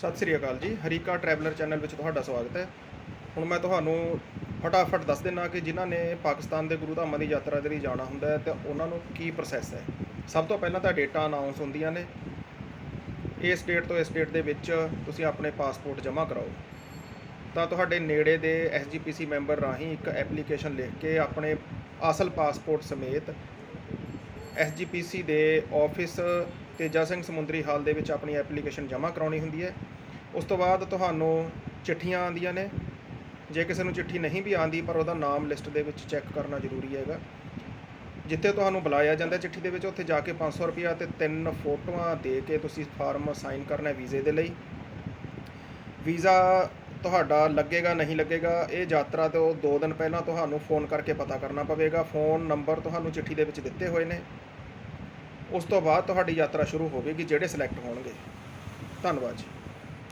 ਸਤਿ ਸ੍ਰੀ ਅਕਾਲ ਜੀ, Harike traveller channel ਵਿੱਚ ਤੁਹਾਡਾ ਸਵਾਗਤ ਹੈ। ਹੁਣ ਮੈਂ ਤੁਹਾਨੂੰ ਫਟਾਫਟ ਦੱਸ ਦਿੰਨਾ ਕਿ ਜਿਨ੍ਹਾਂ ਨੇ ਪਾਕਿਸਤਾਨ ਦੇ ਗੁਰੂ ਧਾਮਾਂ ਦੀ ਯਾਤਰਾ ਦੇ ਲਈ ਜਾਣਾ ਹੁੰਦਾ ਹੈ ਤੇ ਉਹਨਾਂ ਨੂੰ ਕੀ ਪ੍ਰੋਸੈਸ ਹੈ। ਸਭ ਤੋਂ ਪਹਿਲਾਂ ਤਾਂ ਡੇਟਾ ਅਨਾਉਂਸ ਹੁੰਦੀਆਂ ਨੇ। ਇਸ ਡੇਟ ਤੋਂ ਇਸ ਡੇਟ ਦੇ ਵਿੱਚ ਤੁਸੀਂ ਆਪਣੇ ਪਾਸਪੋਰਟ ਜਮ੍ਹਾਂ ਕਰਾਓ। ਤਾਂ ਤੁਹਾਡੇ ਨੇੜੇ ਦੇ ਐਸਜੀਪੀਸੀ ਮੈਂਬਰ ਰਾਹੀਂ ਇੱਕ ਐਪਲੀਕੇਸ਼ਨ ਲਿਖ ਕੇ ਆਪਣੇ ਅਸਲ ਪਾਸਪੋਰਟ ਸਮੇਤ ਐਸਜੀਪੀਸੀ ਦੇ ਆਫਿਸ ਤੇਜਾ ਸਿੰਘ ਸਮੁੰਦਰੀ ਹਾਲ ਦੇ ਵਿੱਚ ਆਪਣੀ ਐਪਲੀਕੇਸ਼ਨ ਜਮ੍ਹਾਂ ਕਰਾਉਣੀ ਹੁੰਦੀ ਹੈ। ਉਸ ਤੋਂ ਬਾਅਦ ਤੁਹਾਨੂੰ ਚਿੱਠੀਆਂ ਆਉਂਦੀਆਂ ਨੇ। ਜੇ ਕਿਸੇ ਨੂੰ ਚਿੱਠੀ ਨਹੀਂ ਵੀ ਆਂਦੀ ਪਰ ਉਹਦਾ ਨਾਮ ਲਿਸਟ ਦੇ ਵਿੱਚ ਚੈੱਕ ਕਰਨਾ ਜ਼ਰੂਰੀ ਹੈਗਾ। ਜਿੱਥੇ ਤੁਹਾਨੂੰ ਬੁਲਾਇਆ ਜਾਂਦਾ ਚਿੱਠੀ ਦੇ ਵਿੱਚ, ਉੱਥੇ ਜਾ ਕੇ 500 ਰੁਪਿਆ ਤੇ ਤਿੰਨ ਫੋਟੋਆਂ ਦੇ ਕੇ ਤੁਸੀਂ ਫਾਰਮ ਸਾਈਨ ਕਰਨਾ ਵੀਜ਼ੇ ਦੇ ਲਈ। ਵੀਜ਼ਾ ਤੁਹਾਡਾ ਲੱਗੇਗਾ, ਨਹੀਂ ਲੱਗੇਗਾ, ਇਹ ਯਾਤਰਾ ਤੋਂ 2 ਦਿਨ ਪਹਿਲਾਂ ਤੁਹਾਨੂੰ ਫੋਨ ਕਰਕੇ ਪਤਾ ਕਰਨਾ ਪਵੇਗਾ। ਫੋਨ ਨੰਬਰ ਤੁਹਾਨੂੰ ਚਿੱਠੀ ਦੇ ਵਿੱਚ ਦਿੱਤੇ ਹੋਏ ਨੇ। ਉਸ ਤੋਂ ਬਾਅਦ ਤੁਹਾਡੀ ਯਾਤਰਾ ਸ਼ੁਰੂ ਹੋਵੇਗੀ ਜਿਹੜੇ ਸਿਲੈਕਟ ਹੋਣਗੇ। ਧੰਨਵਾਦ ਜੀ।